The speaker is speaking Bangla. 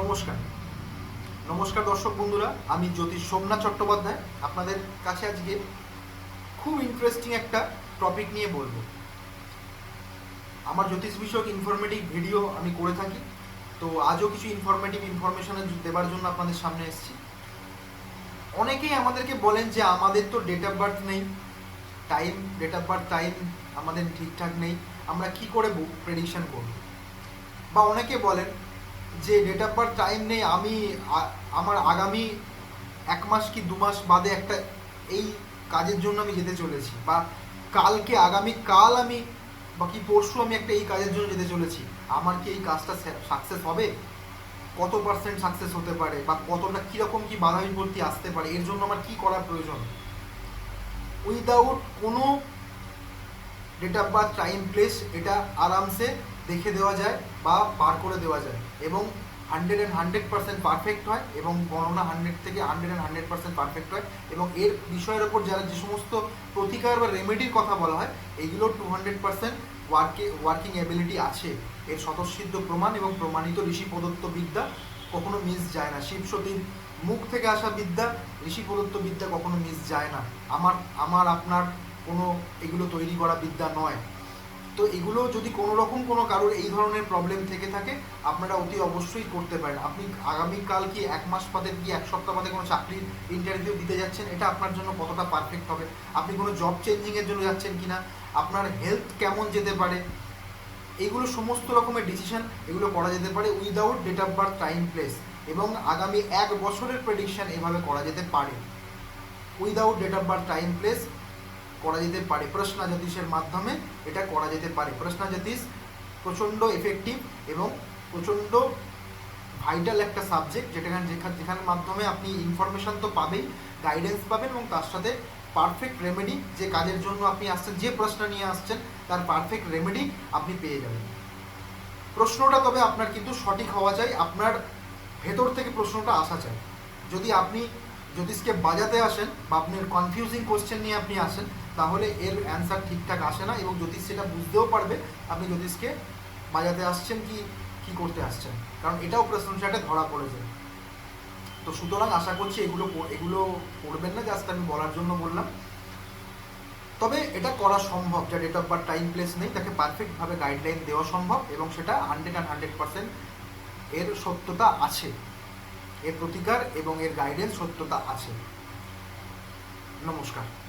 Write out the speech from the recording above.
নমস্কার। নমস্কার দর্শক বন্ধুরা, আমি জ্যোতিষ সোমনাথ চট্টোপাধ্যায়। আপনাদের কাছে আজকে খুব ইন্টারেস্টিং একটা টপিক নিয়ে বলব। আমার জ্যোতিষ বিষয়ক ইনফরমেটিভ ভিডিও আমি করে থাকি। তো আজও কিছু ইনফরমেটিভ ইনফরমেশন দেবার জন্য আপনাদের সামনে এসেছি। অনেকেই আমাদেরকে বলেন যে আমাদের তো ডেট অফ বার্থ নেই time date of birth time আমাদের ঠিকঠাক নেই, আমরা কি করে প্রেডিকশন করব? বা অনেকে বলেন যে ডেট অফ বার্থ টাইম নেই, আমি আমার আগামী এক মাস কি দু মাস বাদে একটা এই কাজের জন্য আমি যেতে চলেছি বা কালকে আগামী কাল আমি বা কি পরশু আমি একটা এই কাজের জন্য যেতে চলেছি, আমার কি এই কাজটা সাকসেস হবে? কত পার্সেন্ট সাকসেস হতে পারে বা কতটা কীরকম কি বাধা বিপত্তি আসতে পারে, এর জন্য আমার কি করা প্রয়োজন? উইদাউট কোনো date of birth time place এটা আরামসে দেখে দেওয়া যায় বা বার করে দেওয়া যায় এবং hundred and hundred percent perfect হয় এবং গণনা হান্ড্রেড থেকে hundred and hundred percent perfect হয় এবং এর বিষয়ের ওপর যারা যে সমস্ত প্রতিকার বা রেমেডির কথা বলা হয়, এগুলো টু হান্ড্রেড পার্সেন্ট ওয়ার্কে ওয়ার্কিং অ্যাবিলিটি আছে। এর স্বতঃসিদ্ধ প্রমাণ এবং প্রমাণিত ঋষি প্রদত্ত বিদ্যা কখনো মিস যায় না। শিব সতীর মুখ থেকে আসা বিদ্যা, ঋষি প্রদত্ত বিদ্যা কখনো মিস যায় না। আমার আমার, আপনার কোনো এগুলো তৈরি করা বিদ্যা নয়। তো এগুলো যদি কোনো রকম কোনো কারোর এই ধরনের প্রবলেম থেকে থাকে, আপনারা অতি অবশ্যই করতে পারেন। আপনি আগামীকাল কি এক মাস বাদে কি এক সপ্তাহ বাদে কোনো চাকরির ইন্টারভিউ দিতে যাচ্ছেন, এটা আপনার জন্য কতটা পারফেক্ট হবে? আপনি কোনো জব চেঞ্জিংয়ের জন্য যাচ্ছেন কিনা? আপনার হেলথ কেমন যেতে পারে? এইগুলো সমস্ত রকমের ডিসিশন এগুলো করা যেতে পারে without date of birth time place এবং আগামী এক বছরের প্রেডিকশান এভাবে করা যেতে পারে। Without date of birth time place করা যেতে পারে প্রশ্ন জ্যোতিষের মাধ্যমে এটা করা যেতে পারে প্রশ্ন জ্যোতিষ প্রচণ্ড এফেক্টিভ এবং প্রচণ্ড ভাইটাল একটা সাবজেক্ট যেটা যেখানে যেখানের মাধ্যমে আপনি ইনফরমেশন তো পাবেই গাইডেন্স পাবেন এবং তার সাথে পারফেক্ট রেমেডি যে কাজের জন্য আপনি আসছেন, যে প্রশ্ন নিয়ে আসছেন, তার পারফেক্ট রেমেডি আপনি পেয়ে যাবেন। প্রশ্নটা তবে আপনার কিন্তু সঠিক হওয়া চাই, আপনার ভেতর থেকে প্রশ্নটা আসা চাই। যদি আপনি জ্যোতিষকে বাজাতে আসেন বা আপনার কনফিউজিং কোশ্চেন নিয়ে আপনি আসেন, তাহলে এর অ্যান্সার ঠিকঠাক আসে না এবং জ্যোতিষ সেটা বুঝতেও পারবে আপনি জ্যোতিষকে বাজাতে আসছেন কি কি করতে আসছেন। কারণ এটাও প্রশ্ন চাটে ধরা পড়েছে। তো সুতরাং আশা করছি এগুলো এগুলো করবেন না জাস্ট আমি বলার জন্য বললাম। তবে এটা করা সম্ভব, যা date of birth time place নেই, তাকে পারফেক্টভাবে গাইডলাইন দেওয়া সম্ভব এবং সেটা হান্ড্রেড অ্যান্ড হান্ড্রেড পার্সেন্ট এর সত্যতা আছে। এর প্রতিকার এবং এর গাইডেন্স সত্যতা আছে। নমস্কার।